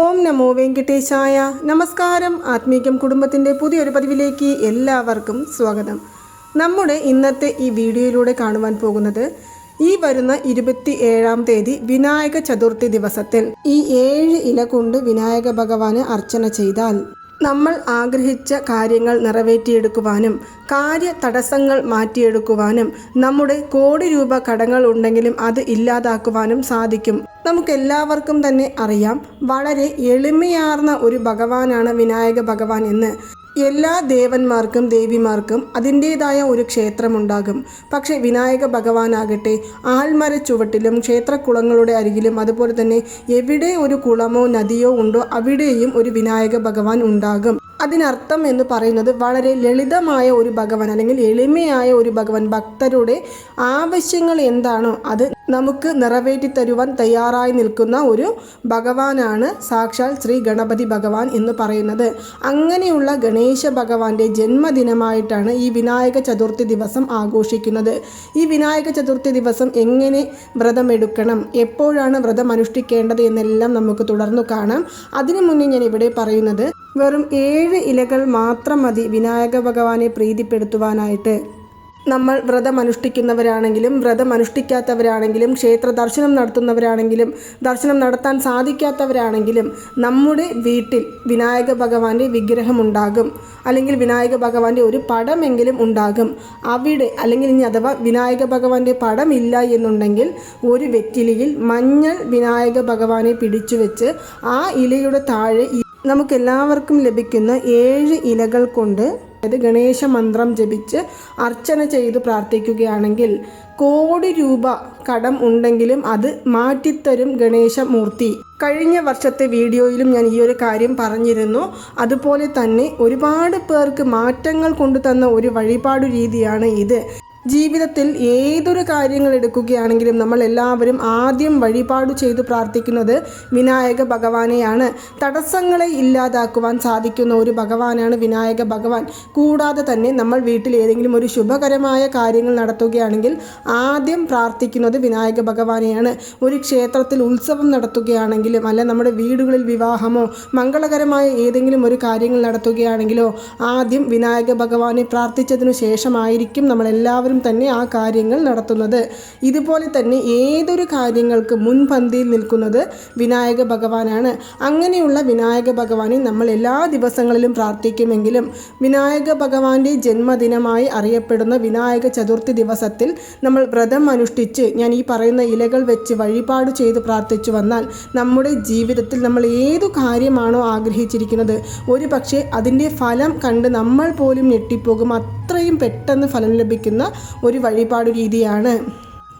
ഓം നമോ വെങ്കടേശായ. നമസ്കാരം. ആത്മീകം കുടുംബത്തിന്റെ പുതിയൊരു പതിവിലേക്ക് എല്ലാവർക്കും സ്വാഗതം. നമ്മുടെ ഇന്നത്തെ ഈ വീഡിയോയിലൂടെ കാണുവാൻ പോകുന്നത് ഈ വരുന്ന ഇരുപത്തി ഏഴാം തീയതി വിനായക ചതുർത്ഥി ദിവസത്തിൽ ഈ ഏഴ് ഇല കൊണ്ട് വിനായക ഭഗവാന് അർച്ചന ചെയ്താൽ നമ്മൾ ആഗ്രഹിച്ച കാര്യങ്ങൾ നിറവേറ്റിയെടുക്കുവാനും കാര്യ തടസ്സങ്ങൾ മാറ്റിയെടുക്കുവാനും നമ്മുടെ കോടി രൂപ കടങ്ങൾ ഉണ്ടെങ്കിലും അത് ഇല്ലാതാക്കുവാനും സാധിക്കും. നമുക്കെല്ലാവർക്കും തന്നെ അറിയാം. വളരെ എളിമയാർന്ന ഒരു ഭഗവാനാണ് വിനായക ഭഗവാൻ എന്ന്. എല്ലാ ദേവന്മാർക്കും ദേവിമാർക്കും അതിന്റേതായ ഒരു ക്ഷേത്രമുണ്ടാകും. പക്ഷേ വിനായക ഭഗവാനാകട്ടെ ആൽമര ചുവട്ടിലും ക്ഷേത്രക്കുളങ്ങളുടെ അരികിലും അതുപോലെ തന്നെ എവിടെ ഒരു കുളമോ നദിയോ ഉണ്ടോ അവിടെയും ഒരു വിനായക ഭഗവാൻ ഉണ്ടാകും. അതിനർത്ഥം എന്ന് പറയുന്നത് വളരെ ലളിതമായ ഒരു ഭഗവൻ അല്ലെങ്കിൽ എളിമയായ ഒരു ഭഗവൻ ഭക്തരുടെ ആവശ്യങ്ങൾ എന്താണോ അത് നമുക്ക് നിറവേറ്റി തരുവാൻ തയ്യാറായി നിൽക്കുന്ന ഒരു ഭഗവാനാണ് സാക്ഷാൽ ശ്രീ ഗണപതി ഭഗവാൻ എന്ന് പറയുന്നത്. അങ്ങനെയുള്ള ഗണേശ ഭഗവാന്റെ ജന്മദിനമായിട്ടാണ് ഈ വിനായക ചതുർത്ഥി ദിവസം ആഘോഷിക്കുന്നത്. ഈ വിനായക ചതുർത്ഥി ദിവസം എങ്ങനെ വ്രതമെടുക്കണം എപ്പോഴാണ് വ്രതം അനുഷ്ഠിക്കേണ്ടത് എന്നെല്ലാം നമുക്ക് തുടർന്നു കാണാം. അതിനു മുന്നേ ഞാൻ ഇവിടെ പറയുന്നത് വെറും ഏഴ് ഇലകൾ മാത്രം മതി വിനായക ഭഗവാനെ പ്രീതിപ്പെടുത്തുവാനായിട്ട്. നമ്മൾ വ്രതമനുഷ്ഠിക്കുന്നവരാണെങ്കിലും വ്രതമനുഷ്ഠിക്കാത്തവരാണെങ്കിലും ക്ഷേത്ര ദർശനം നടത്തുന്നവരാണെങ്കിലും ദർശനം നടത്താൻ സാധിക്കാത്തവരാണെങ്കിലും നമ്മുടെ വീട്ടിൽ വിനായക ഭഗവാന്റെ വിഗ്രഹമുണ്ടാകും അല്ലെങ്കിൽ വിനായക ഭഗവാന്റെ ഒരു പടമെങ്കിലും ഉണ്ടാകും. അവിടെ അല്ലെങ്കിൽ ഇനി അഥവാ വിനായക ഭഗവാന്റെ പടമില്ല എന്നുണ്ടെങ്കിൽ ഒരു വെറ്റിലിയിൽ മഞ്ഞൾ വിനായക ഭഗവാനെ പിടിച്ചു വെച്ച് ആ ഇലയുടെ താഴെ നമുക്കെല്ലാവർക്കും ലഭിക്കുന്ന ഏഴ് ഇലകൾ കൊണ്ട് അതായത് ഗണേശ മന്ത്രം ജപിച്ച് അർച്ചന ചെയ്ത് പ്രാർത്ഥിക്കുകയാണെങ്കിൽ കോടി രൂപ കടം ഉണ്ടെങ്കിലും അത് മാറ്റിത്തരും ഗണേശ മൂർത്തി. കഴിഞ്ഞ വർഷത്തെ വീഡിയോയിലും ഞാൻ ഈ ഒരു കാര്യം പറഞ്ഞിരുന്നു. അതുപോലെ തന്നെ ഒരുപാട് പേർക്ക് മാറ്റങ്ങൾ കൊണ്ടുതന്ന ഒരു വഴിപാട് രീതിയാണ് ഇത്. ജീവിതത്തിൽ ഏതൊരു കാര്യങ്ങൾ എടുക്കുകയാണെങ്കിലും നമ്മൾ എല്ലാവരും ആദ്യം വഴിപാട് ചെയ്ത് പ്രാർത്ഥിക്കുന്നത് വിനായക ഭഗവാനെയാണ്. തടസ്സങ്ങളെ ഇല്ലാതാക്കുവാൻ സാധിക്കുന്ന ഒരു ഭഗവാനാണ് വിനായക ഭഗവാൻ. കൂടാതെ തന്നെ നമ്മൾ വീട്ടിൽ ഏതെങ്കിലും ഒരു ശുഭകരമായ കാര്യങ്ങൾ നടത്തുകയാണെങ്കിൽ ആദ്യം പ്രാർത്ഥിക്കുന്നത് വിനായക ഭഗവാനെയാണ്. ഒരു ക്ഷേത്രത്തിൽ ഉത്സവം നടത്തുകയാണെങ്കിലും അല്ല നമ്മുടെ വീടുകളിൽ വിവാഹമോ മംഗളകരമായ ഏതെങ്കിലും ഒരു കാര്യങ്ങൾ നടത്തുകയാണെങ്കിലോ ആദ്യം വിനായക ഭഗവാനെ പ്രാർത്ഥിച്ചതിനു ശേഷമായിരിക്കും നമ്മളെല്ലാവരും തന്നെ ആ കാര്യങ്ങൾ നടത്തുന്നത്. ഇതുപോലെ തന്നെ ഏതൊരു കാര്യങ്ങൾക്ക് മുൻപന്തിയിൽ നിൽക്കുന്നത് വിനായക ഭഗവാനാണ്. അങ്ങനെയുള്ള വിനായക ഭഗവാനെ നമ്മൾ എല്ലാ ദിവസങ്ങളിലും പ്രാർത്ഥിക്കുമെങ്കിലും വിനായക ഭഗവാന്റെ ജന്മദിനമായി അറിയപ്പെടുന്ന വിനായക ചതുർത്ഥി ദിവസത്തിൽ നമ്മൾ വ്രതം അനുഷ്ഠിച്ച് ഞാൻ ഈ പറയുന്ന ഇലകൾ വെച്ച് വഴിപാട് ചെയ്ത് പ്രാർത്ഥിച്ചു വന്നാൽ നമ്മുടെ ജീവിതത്തിൽ നമ്മൾ ഏതു കാര്യമാണോ ആഗ്രഹിച്ചിരിക്കുന്നത്. ഒരു പക്ഷേ അതിന്റെ ഫലം കണ്ട് നമ്മൾ പോലും ഞെട്ടിപ്പോകും. അത്രയും പെട്ടെന്ന് ഫലം ലഭിക്കുന്ന ഒരു വഴിപാട് രീതിയാണ്.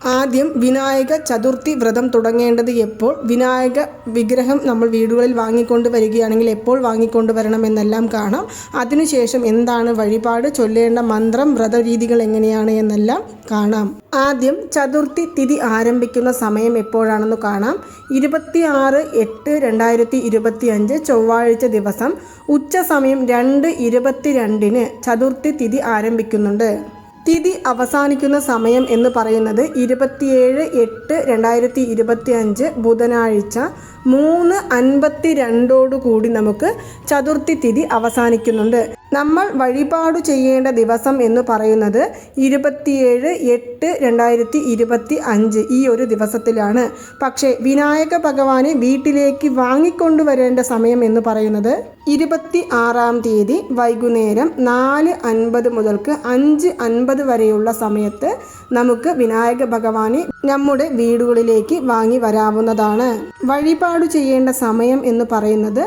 ആദ്യം വിനായക ചതുർത്ഥി വ്രതം തുടങ്ങേണ്ടത് എപ്പോൾ? വിനായക വിഗ്രഹം നമ്മൾ വീടുകളിൽ വാങ്ങിക്കൊണ്ട് വരികയാണെങ്കിൽ എപ്പോൾ വാങ്ങിക്കൊണ്ട് വരണം എന്നെല്ലാം കാണാം. അതിനുശേഷം എന്താണ് വഴിപാട്? ചൊല്ലേണ്ട മന്ത്രം വ്രതരീതികൾ എങ്ങനെയാണ് എന്നെല്ലാം കാണാം. ആദ്യം ചതുർത്ഥി തിഥി ആരംഭിക്കുന്ന സമയം എപ്പോഴാണെന്ന് കാണാം. ഇരുപത്തി ആറ് എട്ട് രണ്ടായിരത്തി ഇരുപത്തി അഞ്ച് ചൊവ്വാഴ്ച ദിവസം. ഉച്ച സമയം രണ്ട് ഇരുപത്തിരണ്ടിന് ചതുർത്ഥി തിഥി ആരംഭിക്കുന്നുണ്ട്. തിഥി അവസാനിക്കുന്ന സമയം എന്ന് പറയുന്നത് ഇരുപത്തിയേഴ് എട്ട് രണ്ടായിരത്തി ഇരുപത്തി അഞ്ച് ബുധനാഴ്ച മൂന്ന് അൻപത്തി രണ്ടോടു കൂടി നമുക്ക് ചതുർത്ഥി തിഥി അവസാനിക്കുന്നുണ്ട്. നമ്മൾ വഴിപാട് ചെയ്യേണ്ട ദിവസം എന്ന് പറയുന്നത് ഇരുപത്തിയേഴ് എട്ട് രണ്ടായിരത്തി ഇരുപത്തി അഞ്ച് ഈ ഒരു ദിവസത്തിലാണ്. പക്ഷേ വിനായക ഭഗവാനെ വീട്ടിലേക്ക് വാങ്ങിക്കൊണ്ടുവരേണ്ട സമയം എന്ന് പറയുന്നത് ഇരുപത്തി ആറാം തീയതി വൈകുന്നേരം നാല് അൻപത് മുതൽക്ക് അഞ്ച് അൻപത് വരെയുള്ള സമയത്ത് നമുക്ക് വിനായക ഭഗവാനെ നമ്മുടെ വീടുകളിലേക്ക് വാങ്ങി വരാവുന്നതാണ്. വഴിപാട് ചെയ്യേണ്ട സമയം എന്ന് പറയുന്നത്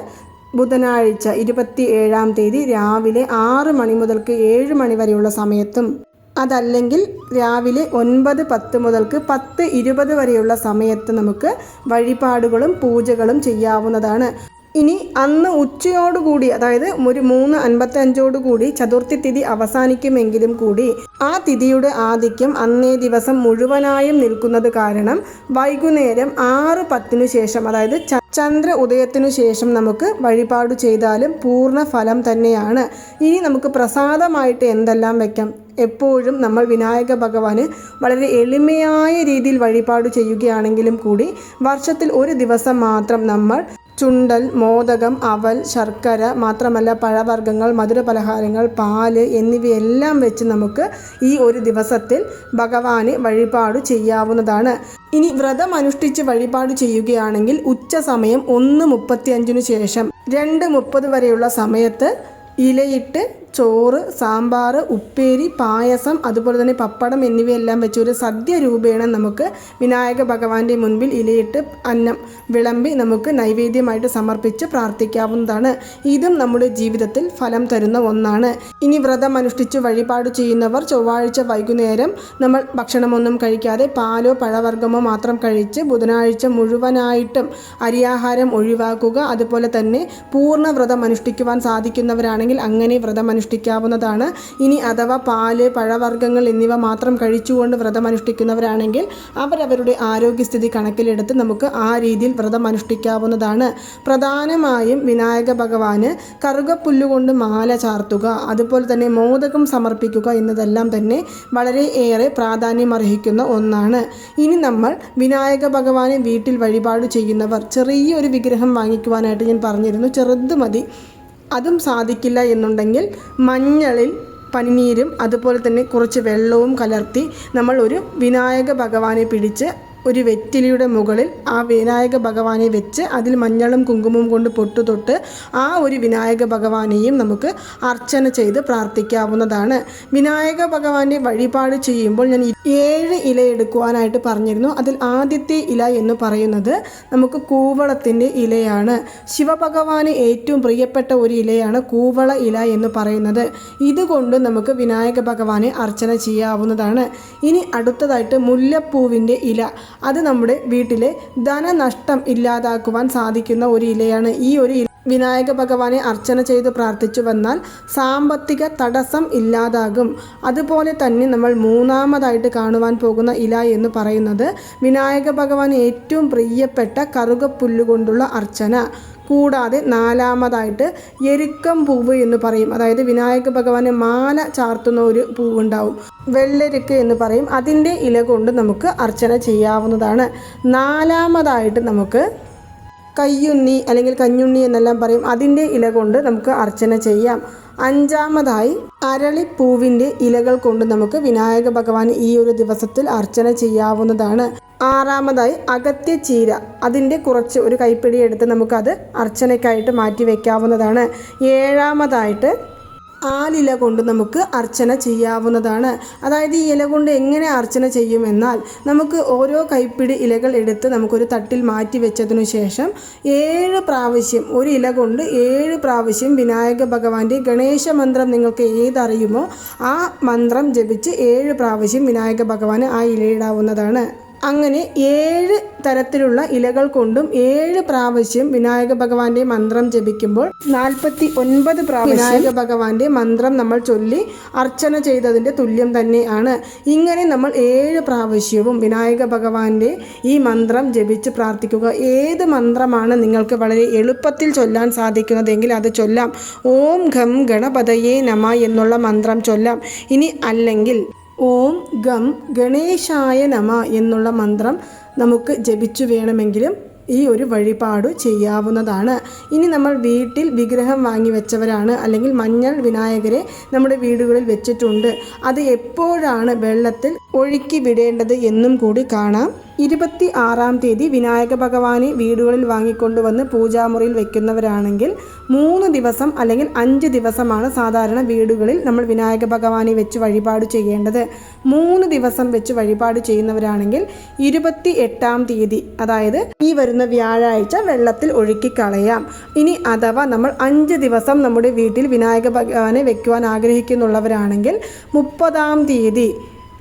ബുധനാഴ്ച ഇരുപത്തി ഏഴാം തീയതി രാവിലെ ആറ് മണി മുതൽക്ക് ഏഴ് മണി വരെയുള്ള സമയത്തും അതല്ലെങ്കിൽ രാവിലെ ഒൻപത് പത്ത് മുതൽക്ക് പത്ത് ഇരുപത് വരെയുള്ള സമയത്ത് നമുക്ക് വഴിപാടുകളും പൂജകളും ചെയ്യാവുന്നതാണ്. ഇനി അന്ന് ഉച്ചയോടുകൂടി അതായത് ഒരു മൂന്ന് അൻപത്തി അഞ്ചോടുകൂടി ചതുർത്ഥി തിഥി അവസാനിക്കുമെങ്കിലും കൂടി ആ തിഥിയുടെ ആധിക്യം അന്നേ ദിവസം മുഴുവനായും നിൽക്കുന്നത് കാരണം വൈകുന്നേരം ആറ് പത്തിനു ശേഷം അതായത് ചന്ദ്ര ഉദയത്തിനു ശേഷം നമുക്ക് വഴിപാട് ചെയ്താലും പൂർണ ഫലം തന്നെയാണ്. ഇനി നമുക്ക് പ്രസാദമായിട്ട് എന്തെല്ലാം വെക്കാം? എപ്പോഴും നമ്മൾ വിനായക ഭഗവാന് വളരെ എളിമയായ രീതിയിൽ വഴിപാട് ചെയ്യുകയാണെങ്കിലും കൂടി വർഷത്തിൽ ഒരു ദിവസം മാത്രം നമ്മൾ ചുണ്ടൽ മോദകം അവൽ ശർക്കര മാത്രമല്ല പഴവർഗങ്ങൾ മധുരപലഹാരങ്ങൾ പാൽ എന്നിവയെല്ലാം വെച്ച് നമുക്ക് ഈ ഒരു ദിവസത്തിൽ ഭഗവാന് വഴിപാട് ചെയ്യാവുന്നതാണ്. ഇനി വ്രതം അനുഷ്ഠിച്ച് വഴിപാട് ചെയ്യുകയാണെങ്കിൽ ഉച്ച സമയം ഒന്ന് മുപ്പത്തിയഞ്ചിനു ശേഷം രണ്ട് മുപ്പത് വരെയുള്ള സമയത്ത് ഇലയിട്ട് ചോറ് സാമ്പാർ ഉപ്പേരി പായസം അതുപോലെ തന്നെ പപ്പടം എന്നിവയെല്ലാം വെച്ച് ഒരു സദ്യ രൂപേണ നമുക്ക് വിനായക ഭഗവാന്റെ മുൻപിൽ ഇലയിട്ട് അന്നം വിളമ്പി നമുക്ക് നൈവേദ്യമായിട്ട് സമർപ്പിച്ച് പ്രാർത്ഥിക്കാവുന്നതാണ്. ഇതും നമ്മുടെ ജീവിതത്തിൽ ഫലം തരുന്ന ഒന്നാണ്. ഇനി വ്രതം അനുഷ്ഠിച്ച് വഴിപാട് ചെയ്യുന്നവർ ചൊവ്വാഴ്ച വൈകുന്നേരം നമ്മൾ ഭക്ഷണമൊന്നും കഴിക്കാതെ പാലോ പഴവർഗമോ മാത്രം കഴിച്ച് ബുധനാഴ്ച മുഴുവനായിട്ടും അരിയാഹാരം ഒഴിവാക്കുക. അതുപോലെ തന്നെ പൂർണ വ്രതം അനുഷ്ഠിക്കുവാൻ സാധിക്കുന്നവരാണെങ്കിൽ അങ്ങനെ വ്രതം അനുഷ്ഠിക്കാവുന്നതാണ്. ഇനി അഥവാ പാൽ പഴവർഗങ്ങൾ എന്നിവ മാത്രം കഴിച്ചുകൊണ്ട് വ്രതം അനുഷ്ഠിക്കുന്നവരാണെങ്കിൽ അവരവരുടെ ആരോഗ്യസ്ഥിതി കണക്കിലെടുത്ത് നമുക്ക് ആ രീതിയിൽ വ്രതം അനുഷ്ഠിക്കാവുന്നതാണ്. പ്രധാനമായും വിനായക ഭഗവാന് കറുകപ്പുല്ലുകൊണ്ട് മാല ചാർത്തുക അതുപോലെ തന്നെ മോദകം സമർപ്പിക്കുക എന്നതെല്ലാം തന്നെ വളരെ ഏറെ പ്രാധാന്യം അർഹിക്കുന്ന ഒന്നാണ്. ഇനി നമ്മൾ വിനായക ഭഗവാനെ വീട്ടിൽ വഴിപാട് ചെയ്യുന്നവർ ചെറിയൊരു വിഗ്രഹം വാങ്ങിക്കുവാനായിട്ട് ഞാൻ പറഞ്ഞിരുന്നു ചെറുത് മതി. അതും സാധിക്കില്ല എന്നുണ്ടെങ്കിൽ മഞ്ഞളിൽ പനിനീരും അതുപോലെ തന്നെ കുറച്ച് വെള്ളവും കലർത്തി നമ്മൾ ഒരു വിനായക ഭഗവാനെ പിടിച്ച് ഒരു വെറ്റിലിയുടെ മുകളിൽ ആ വിനായക ഭഗവാനെ വെച്ച് അതിൽ മഞ്ഞളും കുങ്കുമവും കൊണ്ട് പൊട്ടു തൊട്ട് ആ ഒരു വിനായക ഭഗവാനെയും നമുക്ക് അർച്ചന ചെയ്ത് പ്രാർത്ഥിക്കാവുന്നതാണ്. വിനായക ഭഗവാന്റെ വഴിപാട് ചെയ്യുമ്പോൾ ഞാൻ ഏഴ് ഇല എടുക്കുവാനായിട്ട് പറഞ്ഞിരുന്നു. അതിൽ ആദ്യത്തെ ഇല എന്ന് പറയുന്നത് നമുക്ക് കൂവളത്തിന്റെ ഇലയാണ്. ശിവഭഗവാന് ഏറ്റവും പ്രിയപ്പെട്ട ഒരു ഇലയാണ് കൂവള ഇല എന്ന് പറയുന്നത്. ഇതുകൊണ്ട് നമുക്ക് വിനായക ഭഗവാനെ അർച്ചന ചെയ്യാവുന്നതാണ്. ഇനി അടുത്തതായിട്ട് മുല്ലപ്പൂവിന്റെ ഇല. അത് നമ്മുടെ വീട്ടിലെ ധനനഷ്ടം ഇല്ലാതാക്കുവാൻ സാധിക്കുന്ന ഒരു ഇലയാണ്. ഈ ഒരു ഇല വിനായക ഭഗവാനെ അർച്ചന ചെയ്ത് പ്രാർത്ഥിച്ചു വന്നാൽ സാമ്പത്തിക തടസ്സം ഇല്ലാതാകും. അതുപോലെ തന്നെ നമ്മൾ മൂന്നാമതായിട്ട് കാണുവാൻ പോകുന്ന ഇല എന്ന് പറയുന്നത് വിനായക ഭഗവാൻ ഏറ്റവും പ്രിയപ്പെട്ട കറുകപ്പുല്ലുകൊണ്ടുള്ള അർച്ചന. കൂടാതെ നാലാമതായിട്ട് എരുക്കം പൂവ് എന്ന് പറയും. അതായത് വിനായക ഭഗവാന് മാല ചാർത്തുന്ന ഒരു പൂവുണ്ടാവും. വെള്ളരിക്ക് എന്ന് പറയും. അതിന്റെ ഇല കൊണ്ട് നമുക്ക് അർച്ചന ചെയ്യാവുന്നതാണ്. നാലാമതായിട്ട് നമുക്ക് കയ്യുണ്ണി അല്ലെങ്കിൽ കഞ്ഞുണ്ണി എന്നെല്ലാം പറയും. അതിന്റെ ഇല കൊണ്ട് നമുക്ക് അർച്ചന ചെയ്യാം. അഞ്ചാമതായി അരളിപ്പൂവിന്റെ ഇലകൾ കൊണ്ട് നമുക്ക് വിനായക ഭഗവാൻ ഈ ഒരു ദിവസത്തിൽ അർച്ചന ചെയ്യാവുന്നതാണ്. ആറാമതായി അകത്യ ചീര അതിന്റെ കുറച്ച് ഒരു കൈപ്പിടി എടുത്ത് നമുക്കത് അർച്ചനയ്ക്കായിട്ട് മാറ്റി വയ്ക്കാവുന്നതാണ്. ഏഴാമതായിട്ട് ആലില കൊണ്ട് നമുക്ക് അർച്ചന ചെയ്യാവുന്നതാണ്. അതായത് ഈ ഇല കൊണ്ട് എങ്ങനെ അർച്ചന ചെയ്യുമെന്നാൽ നമുക്ക് ഓരോ കൈപ്പിടി ഇലകൾ എടുത്ത് നമുക്കൊരു തട്ടിൽ മാറ്റി വെച്ചതിനു ശേഷം ഏഴ് പ്രാവശ്യം ഒരു ഇല കൊണ്ട് ഏഴ് പ്രാവശ്യം വിനായക ഭഗവാന്റെ ഗണേശ മന്ത്രം നിങ്ങൾക്ക് ഏതറിയുമോ ആ മന്ത്രം ജപിച്ച് ഏഴ് പ്രാവശ്യം വിനായക ഭഗവാന് ആ ഇലയിടാവുന്നതാണ് അങ്ങനെ ഏഴ് തരത്തിലുള്ള ഇലകൾ കൊണ്ടും ഏഴ് പ്രാവശ്യം വിനായക ഭഗവാന്റെ മന്ത്രം ജപിക്കുമ്പോൾ നാൽപ്പത്തി ഒൻപത് പ്രാവശ്യം വിനായക ഭഗവാന്റെ മന്ത്രം നമ്മൾ ചൊല്ലി അർച്ചന ചെയ്തതിന്റെ തുല്യം തന്നെയാണ്. ഇങ്ങനെ നമ്മൾ ഏഴ് പ്രാവശ്യവും വിനായക ഭഗവാന്റെ ഈ മന്ത്രം ജപിച്ച് പ്രാർത്ഥിക്കുക. ഏത് മന്ത്രമാണ് നിങ്ങൾക്ക് വളരെ എളുപ്പത്തിൽ ചൊല്ലാൻ സാധിക്കുന്നതെങ്കിൽ അത് ചൊല്ലാം. ഓം ഘം ഗണപതയേ നമ എന്നുള്ള മന്ത്രം ചൊല്ലാം. ഇനി അല്ലെങ്കിൽ ഓം ഗം ഗണേശായ നമ എന്നുള്ള മന്ത്രം നമുക്ക് ജപിച്ചു വേണമെങ്കിലും ഈ ഒരു വഴിപാട് ചെയ്യാവുന്നതാണ്. ഇനി നമ്മൾ വീട്ടിൽ വിഗ്രഹം വാങ്ങി വെച്ചവരാണ്. അല്ലെങ്കിൽ മഞ്ഞൾ വിനായകരെ നമ്മുടെ വീടുകളിൽ വെച്ചിട്ടുണ്ട്. അത് എപ്പോഴാണ് വെള്ളത്തിൽ ഒഴുക്കി വിടേണ്ടത് എന്നും കൂടി കാണാം. ഇരുപത്തി ആറാം തീയതി വിനായക ഭഗവാനെ വീടുകളിൽ വാങ്ങിക്കൊണ്ടുവന്ന് പൂജാമുറിയിൽ വെക്കുന്നവരാണെങ്കിൽ മൂന്ന് ദിവസം അല്ലെങ്കിൽ അഞ്ച് ദിവസമാണ് സാധാരണ വീടുകളിൽ നമ്മൾ വിനായക ഭഗവാനെ വെച്ച് വഴിപാട് ചെയ്യേണ്ടത്. മൂന്ന് ദിവസം വെച്ച് വഴിപാട് ചെയ്യുന്നവരാണെങ്കിൽ ഇരുപത്തി എട്ടാം തീയതി അതായത് ഈ വരുന്ന വ്യാഴാഴ്ച വെള്ളത്തിൽ ഒഴുക്കി കളയാം ഇനി അഥവാ നമ്മൾ അഞ്ച് ദിവസം നമ്മുടെ വീട്ടിൽ വിനായക ഭഗവാനെ വെക്കുവാൻ ആഗ്രഹിക്കുന്നുള്ളവരാണെങ്കിൽ മുപ്പതാം തീയതി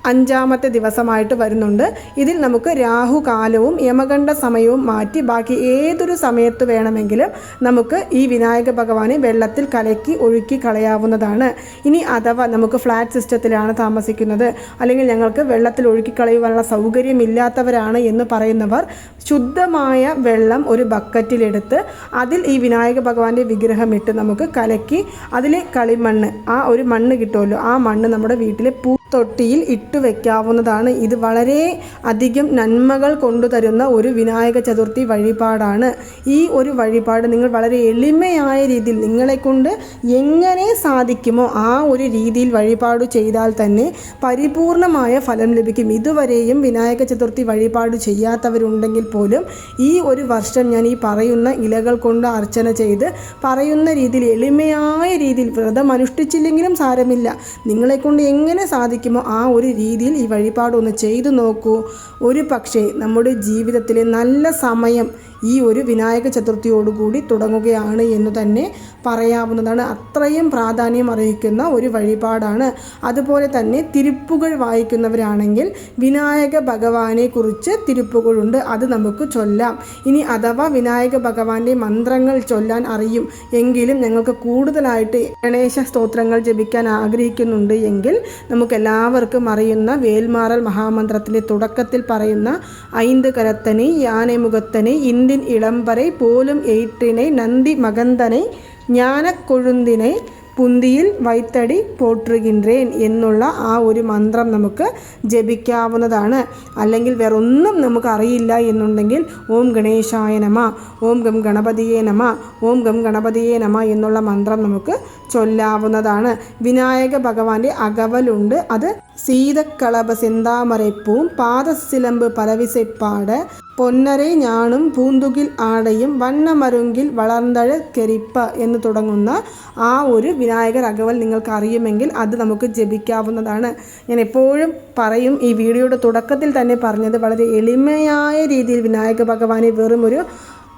അഞ്ചാമത്തെ ദിവസമായിട്ട് വരുന്നുണ്ട്. ഇതിൽ നമുക്ക് രാഹുകാലവും യമകണ്ഠ സമയവും മാറ്റി ബാക്കി ഏതൊരു സമയത്ത് വേണമെങ്കിലും നമുക്ക് ഈ വിനായക ഭഗവാനെ വെള്ളത്തിൽ കലക്കി ഒഴുക്കി കളയാവുന്നതാണ്. ഇനി അഥവാ നമുക്ക് ഫ്ലാറ്റ് സിസ്റ്റത്തിലാണ് താമസിക്കുന്നത്. അല്ലെങ്കിൽ ഞങ്ങൾക്ക് വെള്ളത്തിൽ ഒഴുക്കി കളയുവാനുള്ള സൗകര്യമില്ലാത്തവരാണ് എന്ന് പറയുന്നവർ ശുദ്ധമായ വെള്ളം ഒരു ബക്കറ്റിലെടുത്ത് അതിൽ ഈ വിനായക ഭഗവാന്റെ വിഗ്രഹം ഇട്ട് നമുക്ക് കലക്കി അതിലെ കളിമണ്ണ് ആ ഒരു മണ്ണ് കിട്ടുമല്ലോ ആ മണ്ണ് നമ്മുടെ വീട്ടിലെ പൂ തൊട്ടിയിൽ ഇട്ടു വയ്ക്കാവുന്നതാണ് ഇത് വളരെ അധികം നന്മകൾ കൊണ്ടുതരുന്ന ഒരു വിനായക ചതുർത്ഥി വഴിപാടാണ്. ഈ ഒരു വഴിപാട് നിങ്ങൾ വളരെ എളിമയായ രീതിയിൽ നിങ്ങളെ കൊണ്ട് എങ്ങനെ സാധിക്കുമോ ആ ഒരു രീതിയിൽ വഴിപാട് ചെയ്താൽ തന്നെ പരിപൂർണമായ ഫലം ലഭിക്കും. ഇതുവരെയും വിനായക ചതുർത്ഥി വഴിപാട് ചെയ്യാത്തവരുണ്ടെങ്കിൽ പോലും ഈ ഒരു വർഷം ഞാൻ ഈ പറയുന്ന ഇലകൾ കൊണ്ട് അർച്ചന ചെയ്ത് പറയുന്ന രീതിയിൽ എളിമയായ രീതിയിൽ വ്രതം അനുഷ്ഠിച്ചില്ലെങ്കിലും സാരമില്ല നിങ്ങളെക്കൊണ്ട് എങ്ങനെ സാധിക്കുമോ ആ ഒരു രീതിയിൽ ഈ വഴിപാടൊന്ന് ചെയ്തു നോക്കൂ. ഒരു പക്ഷേ നമ്മുടെ ജീവിതത്തിലെ നല്ല സമയം ഈ ഒരു വിനായക ചതുർത്ഥിയോടുകൂടി തുടങ്ങുകയാണ് എന്ന് തന്നെ പറയാവുന്നതാണ്. അത്രയും പ്രാധാന്യം അർഹിക്കുന്ന ഒരു വഴിപാടാണ്. അതുപോലെ തന്നെ തിരുപ്പുകൾ വായിക്കുന്നവരാണെങ്കിൽ വിനായക ഭഗവാനെ കുറിച്ച് തിരുപ്പുകളുണ്ട് അത് നമുക്ക് ചൊല്ലാം. ഇനി അഥവാ വിനായക ഭഗവാന്റെ മന്ത്രങ്ങൾ ചൊല്ലാൻ അറിയും എങ്കിലും ഞങ്ങൾക്ക് കൂടുതലായിട്ട് ഗണേശ സ്തോത്രങ്ങൾ ജപിക്കാൻ ആഗ്രഹിക്കുന്നുണ്ട് എങ്കിൽ നമുക്ക് എല്ലാവർക്കും അറിയുന്ന വേൽമാറൽ മഹാമന്ത്രത്തിലെ തുടക്കത്തിൽ പറയുന്ന ഐന്ത് കരത്തനെ യാനമുഖത്തനെ பந்தின் ഇളംപറൈ പോലും எயிற்றினை നന്ദി മകന്തനെ ജ്ഞാനക്കൊഴുന്തിനെ പുന്തിയിൽ വൈത്തടി പോട്ടുകേൻ എന്നുള്ള ആ ഒരു മന്ത്രം നമുക്ക് ജപിക്കാവുന്നതാണ്. അല്ലെങ്കിൽ വേറൊന്നും നമുക്ക് അറിയില്ല എന്നുണ്ടെങ്കിൽ ഓം ഗണേശായ നമ ഓം ഗം ഗണപതിയെ നമ ഓം ഗം ഗണപതിയെ നമ എന്നുള്ള മന്ത്രം നമുക്ക് ചൊല്ലാവുന്നതാണ്. വിനായക ഭഗവാന്റെ അകവലുണ്ട്. അത് സീതക്കളഭ பாத പാദസിലമ്പ് പലവിസைப்பாട് പൊന്നരെ ഞാണും പൂന്തുകിൽ ആടയും വണ്ണമരുങ്കിൽ വളർന്നഴ കെരിപ്പ എന്ന് തുടങ്ങുന്ന ആ ഒരു വിനായക അകവൽ നിങ്ങൾക്ക് അറിയുമെങ്കിൽ അത് നമുക്ക് ജപിക്കാവുന്നതാണ്. ഞാൻ എപ്പോഴും പറയും ഈ വീഡിയോയുടെ തുടക്കത്തിൽ തന്നെ പറഞ്ഞത് വളരെ എളിമയായ രീതിയിൽ വിനായക ഭഗവാനെ വെറും ഒരു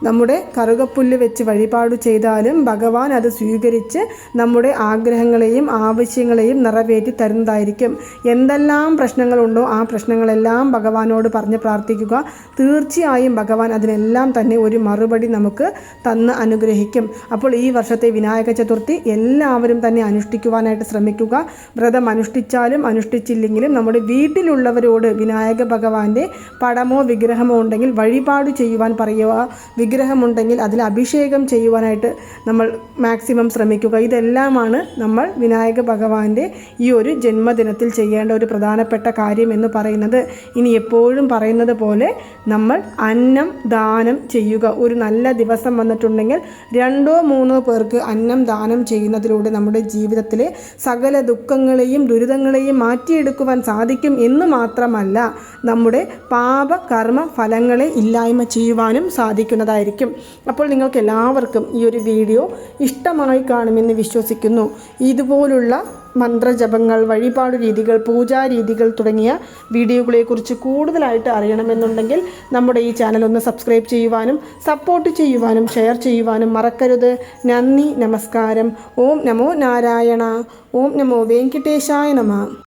നമ്മുടെ കറുകപ്പുല്ല് വെച്ച് വഴിപാട് ചെയ്താലും ഭഗവാൻ അത് സ്വീകരിച്ച് നമ്മുടെ ആഗ്രഹങ്ങളെയും ആവശ്യങ്ങളെയും നിറവേറ്റി തരുന്നതായിരിക്കും. എന്തെല്ലാം പ്രശ്നങ്ങളുണ്ടോ ആ പ്രശ്നങ്ങളെല്ലാം ഭഗവാനോട് പറഞ്ഞ് പ്രാർത്ഥിക്കുക. തീർച്ചയായും ഭഗവാൻ അതിനെല്ലാം തന്നെ ഒരു മറുപടി നമുക്ക് തന്ന് അനുഗ്രഹിക്കും. അപ്പോൾ ഈ വർഷത്തെ വിനായക ചതുർത്ഥി എല്ലാവരും തന്നെ അനുഷ്ഠിക്കുവാനായിട്ട് ശ്രമിക്കുക. വ്രതം അനുഷ്ഠിച്ചാലും അനുഷ്ഠിച്ചില്ലെങ്കിലും നമ്മുടെ വീട്ടിലുള്ളവരോട് വിനായക ഭഗവാന്റെ പടമോ വിഗ്രഹമോ ഉണ്ടെങ്കിൽ വഴിപാട് ചെയ്യുവാൻ പറയുക. വിഗ്രഹമുണ്ടെങ്കിൽ അതിൽ അഭിഷേകം ചെയ്യുവാനായിട്ട് നമ്മൾ മാക്സിമം ശ്രമിക്കുക. ഇതെല്ലാമാണ് നമ്മൾ വിനായക ഭഗവാന്റെ ഈ ഒരു ജന്മദിനത്തിൽ ചെയ്യേണ്ട ഒരു പ്രധാനപ്പെട്ട കാര്യം എന്ന് പറയുന്നത്. ഇനി എപ്പോഴും പറയുന്നത് പോലെ നമ്മൾ അന്നം ദാനം ചെയ്യുക. ഒരു നല്ല ദിവസം വന്നിട്ടുണ്ടെങ്കിൽ രണ്ടോ മൂന്നോ പേർക്ക് അന്നം ദാനം ചെയ്യുന്നതിലൂടെ നമ്മുടെ ജീവിതത്തിലെ സകല ദുഃഖങ്ങളെയും ദുരിതങ്ങളെയും മാറ്റിയെടുക്കുവാൻ സാധിക്കും എന്ന് മാത്രമല്ല നമ്മുടെ പാപ കർമ്മ ഫലങ്ങളെ ഇല്ലായ്മ ചെയ്യുവാനും സാധിക്കുന്നതായിരിക്കും അപ്പോൾ നിങ്ങൾക്ക് എല്ലാവർക്കും ഈ ഒരു വീഡിയോ ഇഷ്ടമായി കാണുമെന്ന് വിശ്വസിക്കുന്നു. ഇതുപോലുള്ള മന്ത്രജപങ്ങൾ വഴിപാട് രീതികൾ പൂജാ രീതികൾ തുടങ്ങിയ വീഡിയോകളെക്കുറിച്ച് കൂടുതലായിട്ട് അറിയണമെന്നുണ്ടെങ്കിൽ നമ്മുടെ ഈ ചാനൽ ഒന്ന് സബ്സ്ക്രൈബ് ചെയ്യുവാനും സപ്പോർട്ട് ചെയ്യുവാനും ഷെയർ ചെയ്യുവാനും മറക്കരുത്. നന്ദി നമസ്കാരം. ഓം നമോ നാരായണ. ഓം നമോ വെങ്കിട്ടേശായ നമ.